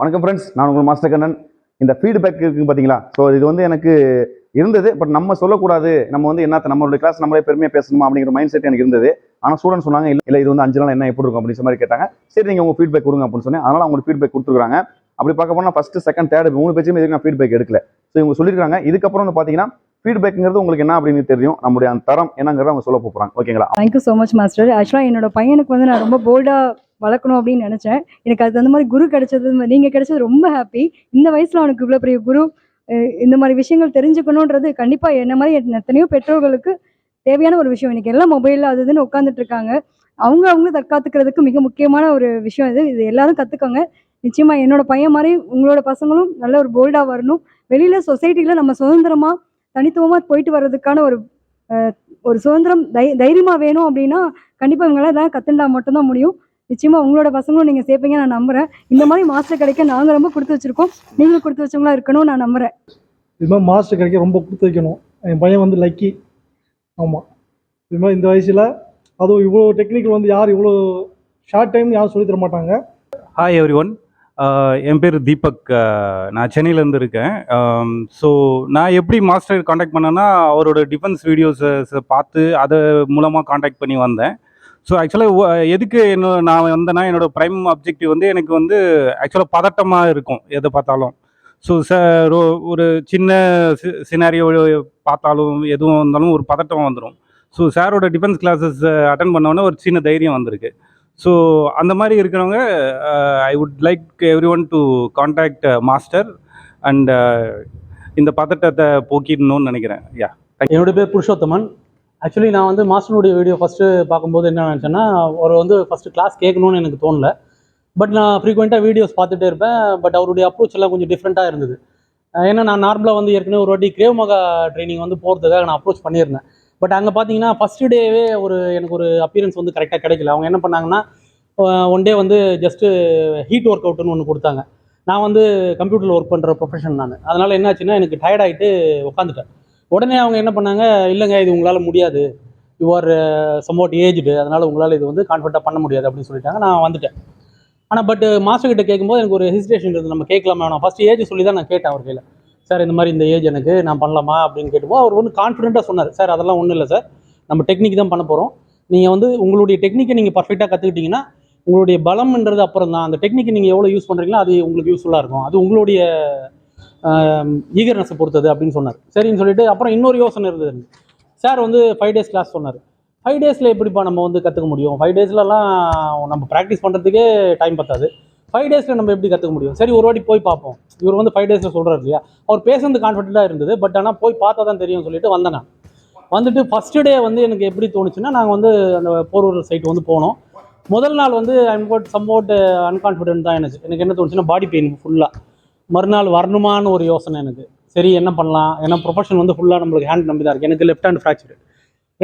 வணக்கம் ஃப்ரெண்ட்ஸ் நான் உங்கள் மாஸ்டர் கண்ணன். இந்த ஃபீட்பேக் இருக்குங்க பார்த்தீங்களா ஸோ இது வந்து எனக்கு இருந்தது பட் நம்ம சொல்லக்கூடாது. நம்ம வந்து என்னத்த நம்மளுடைய கிளாஸ் நம்மளே பெருமையாக பேசணுமா அப்படிங்கிற மைண்ட் செட் எனக்கு இருந்தது. ஆனால் ஸ்டூடெண்ட் சொன்னாங்க இல்லை இல்லை இது வந்து அஞ்சு நாள் என்ன எப்படி இருக்கும்? அப்படின்னு மாதிரி கேட்டாங்க. சரி நீங்கள் உங்கள் ஃபீட்பேக் கொடுங்க அப்படின்னு சொன்னேன். அதனால் அவங்க ஃபீட்பேக் கொடுத்துருக்காங்க அப்படி பார்க்க போனால் ஃபர்ஸ்ட் செகண்ட் தேர்ட் மூணு பேச்சுமே இதுக்கு நான் ஃபீட்பேக் எடுக்கல. ஸோ இவங்க சொல்லியிருக்காங்க. இதுக்கப்புறம் வந்து பார்த்தீங்கன்னா ஃபீட்பேக்குங்கிறது உங்களுக்கு என்ன அப்படின்னு தெரியும்? நம்மளுடைய அந்த தரம் என்னங்கிறத அவங்க சொல்ல போகிறாங்க ஓகேங்களா? தேங்க்யூ ஸோ மச் மாஸ்டர் ஆக்சுவலாக என்னோட பையனுக்கு வந்து நான் ரொம்ப போல்டாக வளர்க்கணும் அப்படின்னு நினச்சேன். எனக்கு அது அந்த மாதிரி குரு கிடைச்சது நீங்கள் கிடைச்சது ரொம்ப ஹாப்பி இந்த வயசில் அவனுக்கு இவ்வளோ பெரிய குரு இந்த மாதிரி விஷயங்கள் தெரிஞ்சுக்கணுன்றது கண்டிப்பாக என்ன மாதிரி எத்தனையோ பெற்றோர்களுக்கு தேவையான ஒரு விஷயம். எனக்கு எல்லாம் மொபைலில் அது இதுன்னு உட்காந்துட்டு இருக்காங்க. அவங்க அவங்க தற்காத்துக்கிறதுக்கு மிக முக்கியமான ஒரு விஷயம் இது. இது எல்லாரும் கற்றுக்கோங்க நிச்சயமாக என்னோட பையன் மாதிரி உங்களோட பசங்களும் நல்ல ஒரு போல்டாக வரணும். வெளியில் சொசைட்டியில் நம்ம சுதந்திரமாக தனித்துவமாக போயிட்டு வர்றதுக்கான ஒரு ஒரு சுதந்திரம் தை தைரியமாக வேணும் அப்படின்னா கண்டிப்பாக இவங்களாம் இதெல்லாம் கற்றுண்டா மட்டும்தான் முடியும். நிச்சயமா உங்களோட பசங்களும் நீங்கள் சேர்ப்பீங்க நான் நம்புறேன். இந்த மாதிரி மாஸ்டர் கிடைக்க நாங்கள் ரொம்ப கொடுத்து வச்சிருக்கோம். நீங்களும் கொடுத்து வச்சவங்களா இருக்கணும் நான் நம்புறேன். இது மாதிரி மாஸ்டர் கிடைக்க ரொம்ப கொடுத்து வைக்கணும். என் பையன் வந்து லக்கி ஆமாம் இது மாதிரி இந்த வயசில் அதுவும் இவ்வளோ டெக்னிக்கல் வந்து யார் இவ்வளோ ஷார்ட் டைம் யாரும் சொல்லித் தர மாட்டாங்க. ஹாய் எவ்ரி ஒன் என் பேர் தீபக். நான் சென்னையிலேருந்து இருக்கேன். ஸோ நான் எப்படி மாஸ்டர் காண்டாக்ட் பண்ணேன்னா அவரோட டிஃபென்ஸ் வீடியோஸை பார்த்து அதை மூலமாக காண்டாக்ட் பண்ணி வந்தேன். ஸோ ஆக்சுவலாக எதுக்கு என்ன நான் வந்தேன்னா என்னோடய ப்ரைம் அப்ஜெக்டிவ் வந்து எனக்கு வந்து ஆக்சுவலாக பதட்டமாக இருக்கும் எதை பார்த்தாலும். ஸோ ச ஒரு சின்ன சினாரியோ பார்த்தாலும் எதுவும் இருந்தாலும் ஒரு பதட்டம் வந்துடும் ஸோ சாரோட டிஃபென்ஸ் கிளாஸஸ் அட்டன் பண்ணோன்னே ஒரு சின்ன தைரியம் வந்திருக்கு. ஸோ அந்த மாதிரி இருக்கிறவங்க I would like every one to contact master and இந்த பதட்டத்தை போக்கிடணும்னு நினைக்கிறேன். யா என்னோட பேர் புருஷோத்தமன். ஆக்சுவலி நான் வந்து மாஸ்டருடைய வீடியோ ஃபஸ்ட்டு பார்க்கும்போது என்ன நினச்சேன்னா அவர் வந்து ஃபஸ்ட்டு கிளாஸ் கேட்கணும்னு எனக்கு தோணல. பட் நான் ஃப்ரீக்வெண்ட்டாக வீடியோஸ் பார்த்துட்டே இருப்பேன். பட் அவருடைய அப்ரோச் எல்லாம் கொஞ்சம் டிஃப்ரெண்ட்டாக இருந்தது. ஏன்னா நான் நார்மலாக வந்து ஏற்கனவே ஒரு வாட்டி கிரேவ் மகா ட்ரைனிங் வந்து போகிறதுக்காக நான் அப்ரோச் பண்ணியிருந்தேன். பட் அங்கே பார்த்தீங்கன்னா ஃபஸ்ட்டு டேவே ஒரு எனக்கு ஒரு அப்பியரன்ஸ் வந்து கரெக்டாக கிடைக்கல. அவங்க என்ன பண்ணாங்கன்னா ஒன் டே வந்து ஜஸ்ட்டு ஹீட் ஒர்க் அவுட்னு ஒன்று கொடுத்தாங்க. நான் வந்து கம்ப்யூட்டரில் ஒர்க் பண்ணுற ப்ரொஃபஷன் நான். அதனால் என்னாச்சுன்னா எனக்கு டயர்டாகிட்டு உட்காந்துட்டேன். உடனே அவங்க என்ன பண்ணாங்க இல்லைங்க இது உங்களால் முடியாது. யுவர் ஆர் சம்வாட் ஏஜ்டு அதனால் உங்களால் இது வந்து கான்ஃபிடண்ட்டாக பண்ண முடியாது அப்படின்னு சொல்லிட்டாங்க. நான் வந்துட்டேன். ஆனால் பட் மாஸ்டர் கிட்ட கேட்கும்போது எனக்கு ஒரு ஹெசிடேஷன் இருந்தது. நம்ம கேட்கலாமா? நான் ஃபஸ்ட் ஏஜ் சொல்லி தான் நான் கேட்டேன் அவர் கையில் சார் இந்த மாதிரி இந்த ஏஜ் எனக்கு நான் பண்ணலாமா? அப்படின்னு கேட்டுப்போம் அவர் வந்து கான்ஃபிடென்ட்டாக சொன்னார். சார் அதெல்லாம் ஒன்றும் இல்லை சார். நம்ம டெக்னிக் தான் பண்ண போகிறோம் நீங்கள் வந்து உங்களுடைய டெக்னிக்கை நீங்கள் பர்ஃபெக்டாக கற்றுக்கிட்டீங்கன்னா உங்களுடைய பலம்ன்றது அப்புறம் தான் அந்த டெக்னிக்கை நீங்கள் எவ்வளோ யூஸ் பண்ணுறீங்களோ அது உங்களுக்கு யூஸ்ஃபுல்லாக இருக்கும். அது உங்களுடைய ஈகர்னஸை பொறுத்தது அப்படின்னு சொன்னார். சரின்னு சொல்லிட்டு அப்புறம் இன்னொரு யோசனை இருந்தது. சார் வந்து ஃபைவ் டேஸ் கிளாஸ் சொன்னார். ஃபைவ் டேஸில் எப்படிப்பா நம்ம வந்து கற்றுக்க முடியும்? ஃபைவ் டேஸ்லலாம் நம்ம ப்ராக்டிஸ் பண்ணுறதுக்கே டைம் பத்தாது. ஃபைவ் டேஸில் நம்ம எப்படி கற்றுக்க முடியும்? சரி ஒரு வாட்டி போய் பார்ப்போம். இவர் வந்து ஃபைவ் டேஸில் சொல்கிறார் இல்லையா? அவர் பேசுறது கான்ஃபிடென்ட்டாக இருந்தது பட் ஆனால் போய் பார்த்தா தான் தெரியும் சொல்லிட்டு வந்தேன் நான். வந்துட்டு ஃபஸ்ட்டு டே வந்து எனக்கு எப்படி தோணுச்சுன்னா நாங்கள் வந்து அந்த போரூர் சைட் வந்து போனோம். முதல் நாள் வந்து ஐம் கோட் சம்போட் அன்கான்ஃபிடென்ட் தான் எனக்கு. எனக்கு என்ன தோணுச்சுன்னா பாடி பெயின் ஃபுல்லாக மறுநாள் வரணுமான்னு ஒரு யோசனை எனக்கு. சரி என்ன பண்ணலாம்? ஏன்னா ப்ரொஃபஷன் வந்து ஃபுல்லாக நம்மளுக்கு ஹேண்ட் நம்பி தான் இருக்குது எனக்கு லெஃப்ட் ஹேண்ட் ஃப்ராக்சர்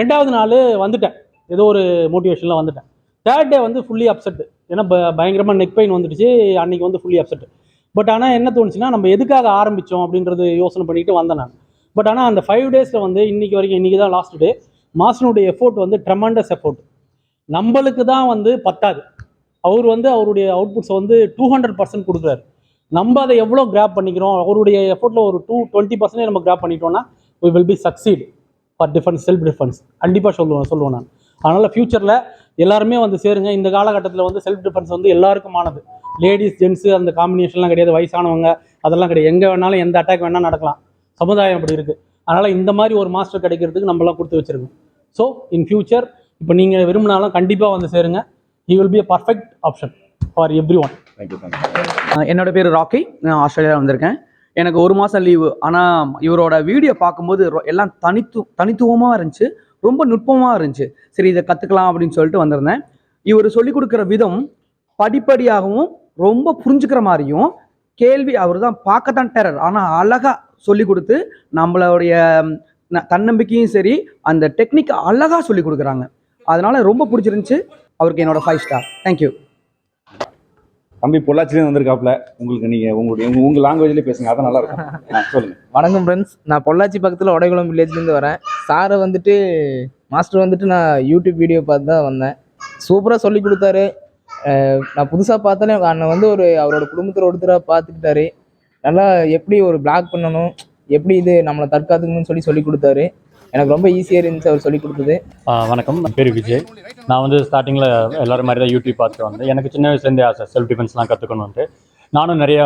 ரெண்டாவது நாள் வந்துட்டேன். ஏதோ ஒரு மோட்டிவேஷனில் வந்துட்டேன். தேர்ட் டே வந்து ஃபுல்லி அப்செட் ஏன்னா ப- நெக் பெயின் வந்துடுச்சு. அன்னைக்கு வந்து ஃபுல்லி அப்செட் பட் ஆனால் என்ன தோணுச்சுன்னா நம்ம எதுக்காக ஆரம்பித்தோம் அப்படின்றது யோசனை பண்ணிக்கிட்டு வந்தேன் நான். பட் ஆனால் அந்த ஃபைவ் டேஸில் வந்து இன்றைக்கி வரைக்கும் இன்னைக்கு தான் லாஸ்ட் டே மாஸ்டனுடைய எஃபோர்ட் வந்து ட்ரெமண்டஸ் எஃபோர்ட் நம்மளுக்கு தான் வந்து பத்தாது. அவர் வந்து அவருடைய அவுட்புட்ஸை வந்து டூ ஹண்ட்ரட் பர்சன்ட் கொடுக்குறாரு. நம்ம அதை எவ்வளோ கிராப் பண்ணிக்கிறோம்? அவருடைய எஃபோர்ட்டில் ஒரு டூ டுவெண்ட்டி பர்சன்டேஜ் நம்ம கிராப் பண்ணிட்டோம்னா we will be succeed for defence self defence கண்டிப்பாக சொல்லுவேன் சொல்லுவேன் நான். அதனால் ஃப்யூச்சரில் எல்லாருமே வந்து சேருங்க. இந்த காலகட்டத்தில் வந்து செல்ஃப் டிஃபென்ஸ் வந்து எல்லாருக்குமானது. லேடிஸ் ஜென்ஸு அந்த காம்பினேஷன்லாம் கிடையாது. வயசானவங்க அதெல்லாம் கிடையாது. எங்கே வேணாலும் எந்த அட்டாக் வேணால் நடக்கலாம். சமுதாயம் அப்படி இருக்குது அதனால் இந்த மாதிரி ஒரு மாஸ்டர் கிடைக்கிறதுக்கு நம்மளாம் கொடுத்து வச்சிருக்கோம். ஸோ இன் ஃபியூச்சர் இப்போ நீங்கள் விரும்பினாலும் கண்டிப்பாக வந்து சேருங்க. He will be a perfect option for every one thank you thank you என்னோட பேர் ராக்கி. நான் ஆஸ்திரேலியா வந்திருக்கேன். எனக்கு ஒரு மாதம் லீவு ஆனால் இவரோட வீடியோ பார்க்கும்போது ரொ- எல்லாம் தனித்து தனித்துவமாக இருந்துச்சு. ரொம்ப நுட்பமாக இருந்துச்சு. சரி இதை கற்றுக்கலாம் அப்படின்னு சொல்லிட்டு வந்திருந்தேன். இவர் சொல்லிக் கொடுக்குற விதம் படிப்படியாகவும் ரொம்ப புரிஞ்சுக்கிற மாதிரியும் கேள்வி அவர் தான் பார்க்கத்தான் டெரர் ஆனால் அழகாக சொல்லி கொடுத்து நம்மளுடைய தன்னம்பிக்கையும் சரி அந்த டெக்னிக் அழகாக சொல்லி கொடுக்குறாங்க. அதனால் ரொம்ப பிடிச்சிருந்துச்சி. அவருக்கு என்னோட ஃபைவ் ஸ்டார் தேங்க்யூ தம்பி பொள்ளாச்சிலேருந்து வந்திருக்காப்ல உங்களுக்கு நீங்க உங்களுடைய உங்க- உங்கள் லாங்குவேஜ்லேயே பேசுங்க. அதான் நல்லா இருக்கும் சொல்லுங்கள் சொல்லுங்க. வணக்கம் ஃப்ரெண்ட்ஸ் நான் பொள்ளாச்சி பக்கத்தில் உடைகுளம் வில்லேஜ்லேருந்து வரேன். சாரை வந்துட்டு மாஸ்டர் வந்துட்டு நான் யூடியூப் வீடியோ பார்த்து தான் வந்தேன். சூப்பராக சொல்லி கொடுத்தாரு. நான் புதுசாக பார்த்தாலே அண்ணன் வந்து ஒரு அவரோட குடும்பத்தில் ஒருத்தராக பார்த்துக்கிட்டாரு. நல்லா எப்படி ஒரு பிளாக் பண்ணணும் எப்படி இது நம்மளை தற்காத்துக்கணும்னு சொல்லி சொல்லி கொடுத்தாரு. எனக்கு ரொம்ப ஈஸியாக இருந்துச்சு அவர் சொல்லி கொடுத்தது. வணக்கம். பேர் விஜய். நான் வந்து ஸ்டார்டிங்கில் எல்லோரும் மாதிரி தான் யூடியூப் பார்த்துட்டு வந்தேன். எனக்கு சின்ன வயசுலேருந்தே ஆசை செல்ஃப் டிஃபென்ஸ்லாம் கற்றுக்கணுன்ட்டு நானும் நிறைய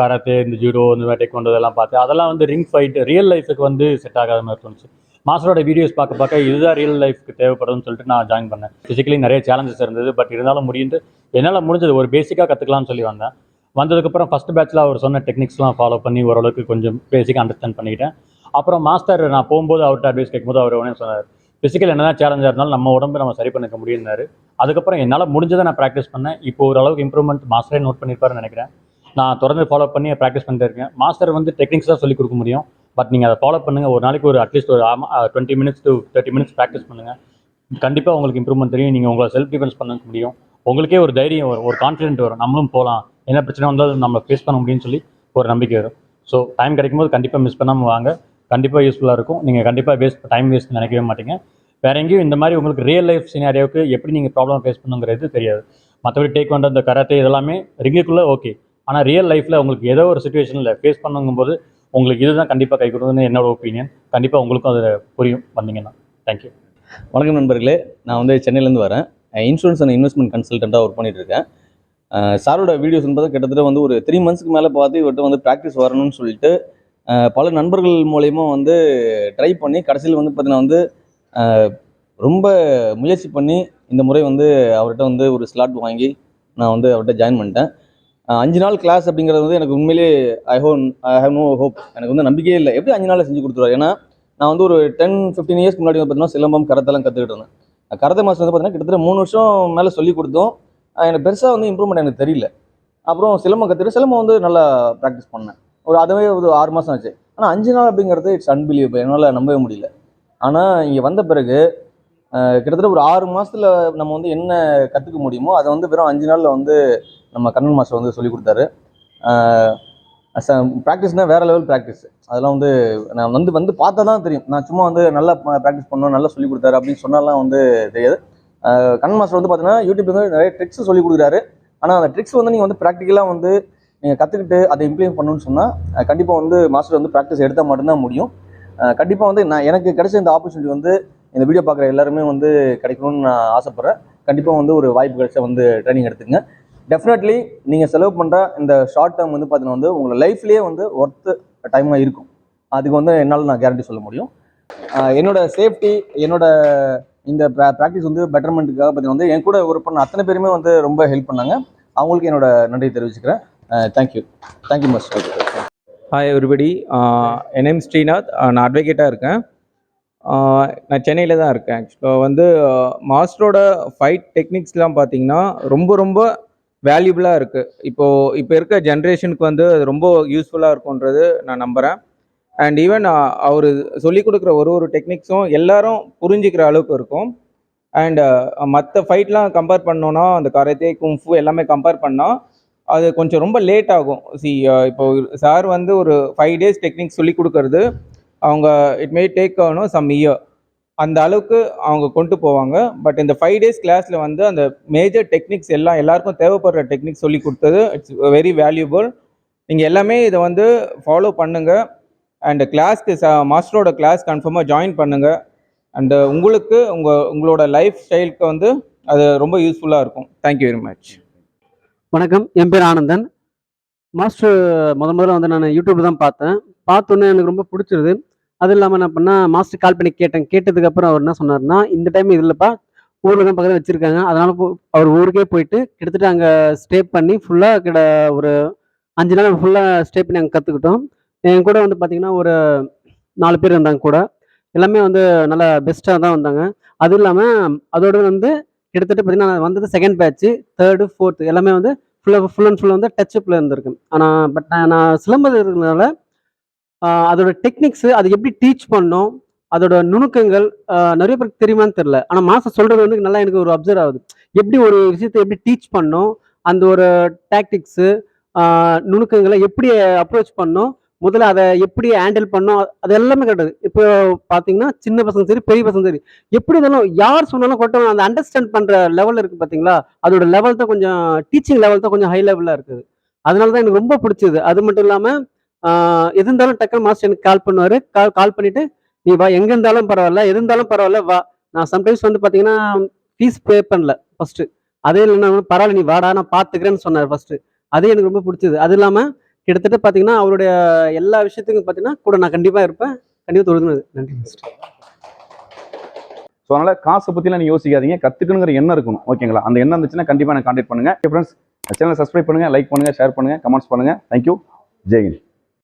கராத்தே இந்த ஜூடோ இந்த மாதிரி டெக்வாண்டோ இதெல்லாம் பார்த்தேன் அதெல்லாம் வந்து ரிங் ஃபைட் ரியல் லைஃபுக்கு வந்து செட் ஆகாத மாதிரி தோணுச்சு. மாஸ்டரோட வீடியோஸ் பார்க்க பார்க்க இதுதான் ரியல் லைஃப்க்கு தேவைப்படும்னு சொல்லிட்டு நான் ஜாயின் பண்ணேன். ஃபிசிக்கலி நிறைய சேலஞ்சஸ் இருந்தது பட் இருந்தாலும் முடிந்து என்னால் முடிஞ்சது ஒரு பேசிக்காக கற்றுக்கலாம்னு சொல்லி வந்தேன். வந்ததுக்கப்புறம் ஃபஸ்ட் பேட்ச்சில் அவர் சொன்ன டெக்னிக்ஸ்லாம் ஃபாலோ பண்ணி ஓரளவுக்கு கொஞ்சம் பேசிக்காக அண்டர்ஸ்டாண்ட் பண்ணிக்கிட்டேன். அப்புறம் மாஸ்டர் நான் போகும்போது அவர்கிட்ட அட்வைஸ் கேட்கும்போது அவர் உடனே சொன்னார் ஃபிசிக்கல் என்ன தான் சேலஞ்சாக இருந்தாலும் நம்ம உடம்பு நம்ம சரி பண்ணிக்க முடியும்னாரு. அதுக்கப்புறம் என்னால் முடிஞ்சதை நான் ப்ராக்டிஸ் பண்ணேன். இப்போ ஓரளவுக்கு இம்ப்ரூவ்மெண்ட் மாஸ்டரே நோட் பண்ணியிருப்பாருன்னு நினைக்கிறேன். நான் தொடர்ந்து ஃபாலோ பண்ணி ப்ராக்டிஸ் பண்ணிட்டு இருக்கேன். மாஸ்டர் வந்து டெக்னிக்ஸ் தான் சொல்லிக் கொடுக்க முடியும். பட் நீங்கள் அதை ஃபாலோ பண்ணுங்கள் ஒரு நாளைக்கு ஒரு அட்லீஸ்ட் ஒரு twenty minutes to thirty minutes practice பண்ணுங்கள் கண்டிப்பாக உங்களுக்கு இம்ப்ரூவ்மெண்ட் தெரியும். நீங்கள் உங்களை செல்ஃப் டிஃபென்ஸ் பண்ண முடியும். உங்களுக்கே ஒரு தைரியம் வரும் ஒரு கான்ஃபிடென்ட் வரும். நம்மளும் போகலாம் என்ன பிரச்சனை வந்தாலும் நம்ம ஃபேஸ் பண்ண முடியும்னு சொல்லி ஒரு நம்பிக்கை வரும். ஸோ டைம் கிடைக்கும்போது கண்டிப்பாக மிஸ் பண்ணாமல் வாங்க. கண்டிப்பாக யூஸ்ஃபுல்லாக இருக்கும். நீங்கள் கண்டிப்பாக வேஸ்ட் டைம் வேஸ்ட் நினைக்கவே மாட்டீங்க. வேற எங்கேயும் இந்த மாதிரி உங்களுக்கு ரியல் லைஃப் சினாரியோவுக்கு எப்படி நீங்கள் ப்ராப்ளம் ஃபேஸ் பண்ணுங்கிறது தெரியாது. மற்றபடி டேக் வந்த இந்த கராத்தே இதெல்லாமே ரிங்குக்குள்ளே ஓகே ஆனால் ரியல் லைஃப்பில் உங்களுக்கு ஏதோ ஒரு சுச்சுவேஷனில் ஃபேஸ் பண்ணுங்கும்போது உங்களுக்கு இதுதான் கண்டிப்பாக கை கொடுக்குதுன்னு என்னோட ஒப்பீனியன் கண்டிப்பாக உங்களுக்கும் அது புரியும் வந்தீங்கன்னா. தேங்க்யூ வணக்கம் நண்பர்களே. நான் வந்து சென்னையிலேருந்து வரேன். இன்சூரன்ஸ் அண்ட் இன்வெஸ்ட்மெண்ட் கன்சல்டண்ட்டாக ஒர்க் பண்ணிட்டு இருக்கேன் சாரோட வீடியோஸ் பார்த்தா கிட்டத்தட்ட வந்து ஒரு த்ரீ மந்த்ஸ்க்கு மேலே பார்த்து இவர்கிட்ட வந்து ப்ராக்டிஸ் வரணும்னு சொல்லிட்டு பல நண்பர்கள் மூலயமா வந்து ட்ரை பண்ணி கடைசியில் வந்து பார்த்தீங்கன்னா வந்து ரொம்ப முயற்சி பண்ணி இந்த முறை வந்து அவர்கிட்ட வந்து ஒரு ஸ்லாட் வாங்கி நான் வந்து அவர்கிட்ட ஜாயின் பண்ணிட்டேன். அஞ்சு நாள் கிளாஸ் அப்படிங்கிறது வந்து எனக்கு உண்மையிலே I hone I have no hope எனக்கு வந்து நம்பிக்கையே இல்லை. எப்படி அஞ்சு நாளில் செஞ்சு கொடுத்துருவார்? ஏன்னா நான் வந்து ஒரு டென் ஃபிஃப்டீன் இயர்ஸ் முன்னாடி வந்து பார்த்தீங்கன்னா சிலம்பம் கரத்தெல்லாம் கற்றுக்கிட்டு இருந்தேன். கரத்தை மாஸ்டர் வந்து பார்த்தீங்கன்னா கிட்டத்தட்ட மூணு வருஷம் மேலே சொல்லி கொடுத்தோம். எனக்கு பெருசாக வந்து இம்ப்ரூவ்மெண்ட் எனக்கு தெரியல. அப்புறம் சிலம்பம் கற்றுக்கிட்டு சிலம்பம் வந்து நல்லா ப்ராக்டிஸ் பண்ணேன். ஒரு அதுவே ஒரு ஆறு மாதம் ஆச்சு. ஆனால் அஞ்சு நாள் அப்படிங்கிறது இட்ஸ் அன்பிலீவபிள் என்னால் நம்பவே முடியல. ஆனால் இங்கே வந்த பிறகு கிட்டத்தட்ட ஒரு ஆறு மாதத்தில் நம்ம வந்து என்ன கற்றுக்க முடியுமோ அதை வந்து வெறும் அஞ்சு நாளில் வந்து நம்ம கண்ணன் மாஸ்டர் வந்து சொல்லி கொடுத்தாரு. ப்ராக்டிஸ்னால் வேறு லெவல் ப்ராக்டிஸ் அதெல்லாம் வந்து நான் வந்து வந்து பார்த்தா தான் தெரியும். நான் சும்மா வந்து நல்லா ப்ராக்டிஸ் பண்ணோம் நல்லா சொல்லி கொடுத்தாரு அப்படின்னு சொன்னாலாம் வந்து தெரியாது. கண்ணன் மாஸ்டர் வந்து பார்த்தீங்கன்னா யூடியூப்லேருந்து வந்து நிறைய ட்ரிக்ஸ் சொல்லி கொடுக்குறாரு. ஆனால் அந்த ட்ரிக்ஸ் வந்து நீங்கள் வந்து ப்ராக்டிக்கலாக வந்து நீங்கள் கற்றுக்கிட்டு அதை இம்ப்ளிமெண்ட் பண்ணணும்னு சொன்னால் கண்டிப்பாக வந்து மாஸ்டர் வந்து ப்ராக்டிஸ் எடுத்தால் மட்டும்தான் முடியும். கண்டிப்பாக வந்து நான் எனக்கு கிடைச்ச இந்த ஆப்பர்ச்சுனிட்டி வந்து இந்த வீடியோ பார்க்குற எல்லாருமே வந்து கிடைக்கணும்னு நான் ஆசைப்பட்றேன். கண்டிப்பாக வந்து ஒரு வாய்ப்பு கிடைச்சா வந்து ட்ரைனிங் எடுத்துங்க டெஃபினெட்லி நீங்கள் செலவு பண்ணுற இந்த ஷார்ட் டேர்ம் வந்து பார்த்தீங்கன்னா வந்து உங்கள் லைஃப்லேயே வந்து ஒர்த்து டைமாக இருக்கும். அதுக்கு வந்து என்னால் நான் கேரண்டி சொல்ல முடியும். என்னோட சேஃப்டி என்னோட இந்த ப்ராக்டிஸ் வந்து பெட்டர்மெண்ட்டுக்காக பார்த்தீங்கன்னா வந்து என் கூட ஒரு பண்ண அத்தனை பேருமே வந்து ரொம்ப ஹெல்ப் பண்ணாங்க. அவங்களுக்கு என்னோட நன்றி தெரிவிச்சுக்கிறேன். Thank you thank you much hi everybody N name Srinath நான் அட்வொகேட்டாக இருக்கேன். Uh, நான் சென்னையில் தான் இருக்கேன் ஆக்சுவலாக வந்து மாஸ்டரோட ஃபைட் டெக்னிக்ஸ்லாம் பார்த்தீங்கன்னா ரொம்ப ரொம்ப வேல்யூபிளாக இருக்குது இப்போது இப்போ இருக்க ஜென்ரேஷனுக்கு வந்து அது ரொம்ப யூஸ்ஃபுல்லாக இருக்கும்ன்றது நான் நம்புகிறேன் அண்ட் ஈவன் uh, அவர் சொல்லிக் கொடுக்குற ஒரு ஒரு டெக்னிக்ஸும் எல்லாரும் புரிஞ்சுக்கிற அளவுக்கு இருக்கும். அண்ட் uh, மற்ற ஃபைட்லாம் கம்பேர் பண்ணோன்னா அந்த கரத்தே கும்ஃபு எல்லாமே கம்பேர் பண்ணால் அது கொஞ்சம் ரொம்ப லேட் ஆகும். சி இப்போ சார் வந்து ஒரு ஃபைவ் டேஸ் டெக்னிக்ஸ் சொல்லி கொடுக்கறது அவங்க இட் மே டேக் ஆகணும் சம் இயர் அந்த அளவுக்கு அவங்க கொண்டு போவாங்க. பட் இந்த ஃபைவ் டேஸ் கிளாஸில் வந்து அந்த மேஜர் டெக்னிக்ஸ் எல்லாம் எல்லாருக்கும் தேவைப்படுற டெக்னிக்ஸ் சொல்லி கொடுத்தது இட்ஸ் வெரி வேல்யூபிள் நீங்கள் எல்லாமே இதை வந்து ஃபாலோ பண்ணுங்கள் அண்ட் கிளாஸ்க்கு மாஸ்டரோட கிளாஸ் கன்ஃபார்மாக ஜாயின் பண்ணுங்கள் அண்டு உங்களுக்கு உங்கள் உங்களோட லைஃப் ஸ்டைலுக்கு வந்து அது ரொம்ப யூஸ்ஃபுல்லாக இருக்கும். தேங்க்யூ வெரி மச் வணக்கம். என் பேர் ஆனந்தன். மாஸ்டர் முத முதல்ல வந்து நான் யூடியூப்ல தான் பார்த்தேன். பார்த்தோன்னே எனக்கு ரொம்ப பிடிச்சிருது. அது இல்லாமல் என்ன பண்ணால் மாஸ்டர் கால் பண்ணி கேட்டேன். கேட்டதுக்கப்புறம் அவர் என்ன சொன்னார்னா இந்த டைம் இது இல்லைப்பா ஊரில் தான் பக்கத்தில் வச்சுருக்காங்க. அதனால் போ- அவர் ஊருக்கே போயிட்டு கிட்டத்தட்ட அங்கே ஸ்டே பண்ணி ஃபுல்லாக கிட ஒரு அஞ்சு நாள் ஃபுல்லாக ஸ்டே பண்ணி அங்கே கற்றுக்கிட்டோம் என் கூட வந்து பார்த்தீங்கன்னா ஒரு நாலு பேர் இருந்தாங்க கூட. எல்லாமே வந்து நல்லா பெஸ்ட்டாக தான் வந்தாங்க. அதுவும் இல்லாமல் அதோடு வந்து கிட்டத்தட்ட பார்த்தீங்கன்னா நான் வந்தது செகண்ட் பேட்ச் தேர்டு ஃபோர்த்து எல்லாமே வந்து ஃபுல்லாக ஃபுல் அண்ட் ஃபுல்லாக வந்து டச் அப்பில் இருந்திருக்கு ஆனால் பட் நான் சிலம்பது இருக்கிறதுனால அதோட டெக்னிக்ஸு அது எப்படி டீச் பண்ணோம் அதோட நுணுக்கங்கள் நிறைய பேருக்கு தெரியுமான்னு தெரில ஆனால் மாதம் சொல்கிறது வந்து நல்லா எனக்கு ஒரு அப்சர்வ் ஆகுது. எப்படி ஒரு விஷயத்தை எப்படி டீச் பண்ணோம் அந்த ஒரு டாக்டிக்ஸு நுணுக்கங்களை எப்படி அப்ரோச் பண்ணோம் முதல்ல அதை எப்படி ஹேண்டில் பண்ணோம் அது எல்லாமே கிடையாது இப்போ பார்த்தீங்கன்னா சின்ன பசங்க சரி பெரிய பசங்க சரி எப்படி இருந்தாலும் யார் சொன்னாலும் கொட்டம் அந்த அண்டர்ஸ்டாண்ட் பண்ணுற லெவல் இருக்குது பார்த்தீங்களா அதோட லெவல் தான் கொஞ்சம் டீச்சிங் லெவல் தான் கொஞ்சம் ஹை லெவலில் இருக்குது. அதனால தான் எனக்கு ரொம்ப பிடிச்சது. அது மட்டும் இல்லாமல் எது இருந்தாலும் டக்குனு மாஸ்டர் எனக்கு கால் பண்ணுவார். கால் கால் பண்ணிவிட்டு நீ வா எங்கே இருந்தாலும் பரவாயில்ல எது இருந்தாலும் பரவாயில்ல வா. நான் சம்டைம்ஸ் வந்து பார்த்தீங்கன்னா ஃபீஸ் பே பண்ணல ஃபஸ்ட்டு அதே இல்லைன்னா பரவாயில்ல நீ வாடா நான் பார்த்துக்கிறேன்னு சொன்னார் ஃபஸ்ட்டு அதே எனக்கு ரொம்ப பிடிச்சது. அது இல்லாமல் கிட்டத்தட்ட பார்த்தீங்கன்னா அவருடைய எல்லா விஷயத்துக்கும் பார்த்தீங்கன்னா கூட நான் கண்டிப்பாக இருப்பேன். கண்டிப்பாக தொடர்ந்து நன்றி. ஸோ அதனால் காசை பற்றிலாம் நீ யோசிக்காதீங்க. கற்றுக்கணுங்கிற எண்ணம் இருக்கணும். ஓகேங்களா? அந்த எண்ணம் இருந்துச்சுன்னா கண்டிப்பாக எனக்கு காண்டாக்ட் பண்ணுங்க. ஃப்ரெண்ட்ஸ் சேனலை சப்ஸ்கிரைப் பண்ணுங்க லைக் பண்ணுங்கள் ஷேர் பண்ணுங்கள் கமெண்ட்ஸ் பண்ணுங்கள் தேங்க்யூ ஜெய்ஹிந்த்